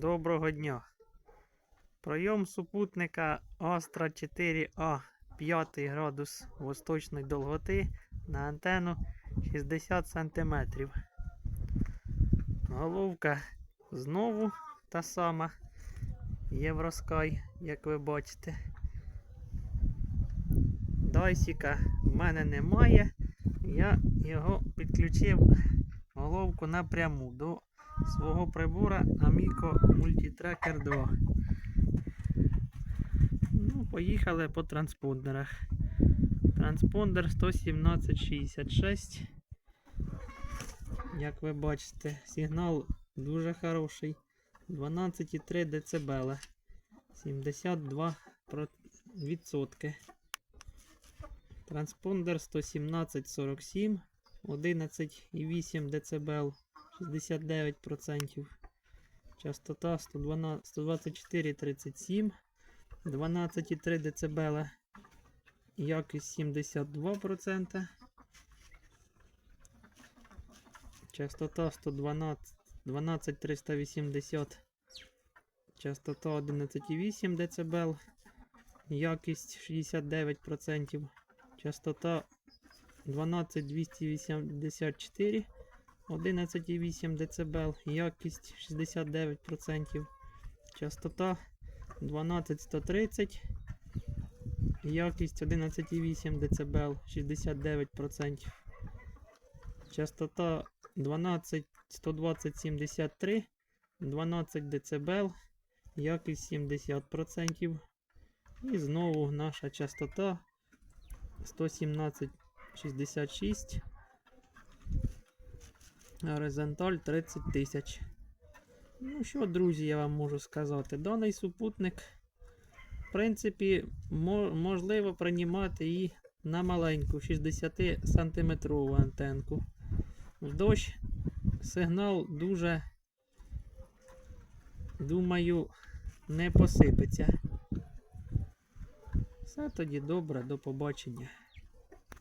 Доброго дня. Прийом супутника Astra 4A 5 градус восточної довготи на антенну 60 см. Головка знову та сама Євроскай, як ви бачите. Дайсіка в мене немає. Я його підключив головку напряму до свого прибора Amico Multitracker 2. Ну, поїхали по транспондерах. Транспондер 11766. Як ви бачите, сигнал дуже хороший. 12,3 дБ. 72 відсотки. Транспондер 11747, 11,8 дБ, 69%. Частота 124,37, 12,3 дБ, якість 72%. Частота 112, 12380, частота 11,8 дБ, якість 69%. Частота 12284, 11,8 дБ, якість 69%. Частота 12130, якість 11,8 дБ, 69%. Частота 12 12073, 12 дБ, якість 70%. І знову наша частота 117,66. Горизонталь 30 тисяч. Ну що, друзі, я вам можу сказати. Даний супутник, в принципі, можливо приймати і на маленьку 60 сантиметрову антенку. В дощ сигнал дуже, думаю, не посипеться. Все тоді добре, до побачення.